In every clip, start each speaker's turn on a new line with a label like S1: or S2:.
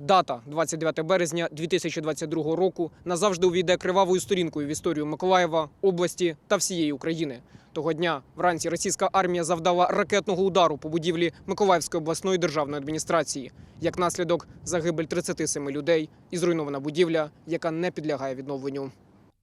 S1: Дата 29 березня 2022 року назавжди увійде кривавою сторінкою в історію Миколаєва, області та всієї України. Того дня вранці російська армія завдала ракетного удару по будівлі Миколаївської обласної державної адміністрації. Як наслідок загибель 37 людей і зруйнована будівля, яка не підлягає відновленню.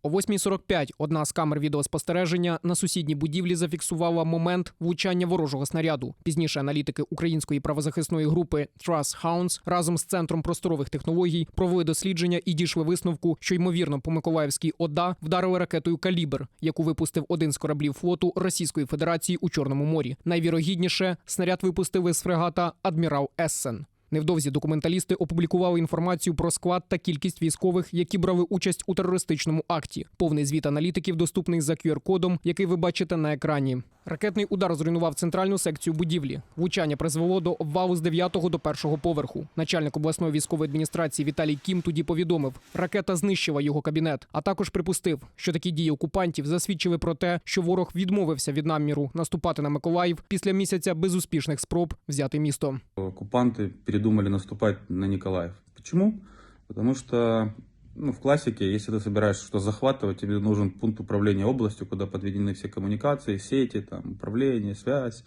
S1: О 8.45 одна з камер відеоспостереження на сусідній будівлі зафіксувала момент влучання ворожого снаряду. Пізніше аналітики української правозахисної групи Trust Hounds разом з центром просторових технологій провели дослідження і дійшли висновку, що ймовірно по Миколаївській ОДА вдарили ракетою Калібр, яку випустив один з кораблів флоту Російської Федерації у Чорному морі. Найвірогідніше снаряд випустили з фрегата Адмірал Ессен. Невдовзі документалісти опублікували інформацію про склад та кількість військових, які брали участь у терористичному акті. Повний звіт аналітиків доступний за QR-кодом, який ви бачите на екрані. Ракетний удар зруйнував центральну секцію будівлі. Влучання призвело до обвалу з 9 до першого поверху. Начальник обласної військової адміністрації Віталій Кім тоді повідомив, ракета знищила його кабінет, а також припустив, що такі дії окупантів засвідчили про те, що ворог відмовився від наміру наступати на Миколаїв після місяця безуспішних спроб взяти місто.
S2: оккупанты передумали наступать на Николаев. Почему? Потому что ну, в классике, если ты собираешься что захватывать, тебе нужен пункт управления областью, куда подведены все коммуникации, сети, там, управление, связь.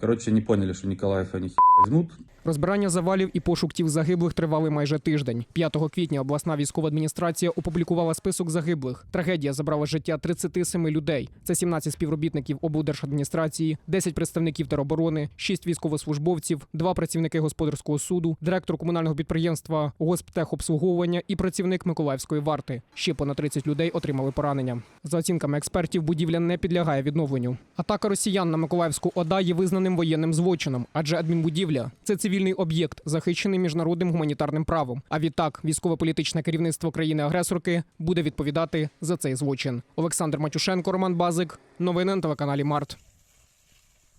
S2: Короче, не поняли, что Николаев они хер возьмут.
S1: Розбирання завалів і пошук тіл загиблих тривали майже тиждень. 5 квітня обласна військова адміністрація опублікувала список загиблих. Трагедія забрала життя 37 людей. Це 17 співробітників облдержадміністрації, 10 представників тероборони, 6 військовослужбовців, 2 працівники господарського суду, директор комунального підприємства Госптехобслуговування і працівник Миколаївської варти. Ще понад 30 людей отримали поранення. За оцінками експертів, будівля не підлягає відновленню. Атака росіян на Миколаївську ОДА є визнаним воєнним злочином, адже адмінбудівля це цивільний об'єкт, захищений міжнародним гуманітарним правом. А відтак, військово-політичне керівництво країни-агресорки буде відповідати за цей злочин. Олександр Матюшенко, Роман Базик. Новини на телеканалі Март.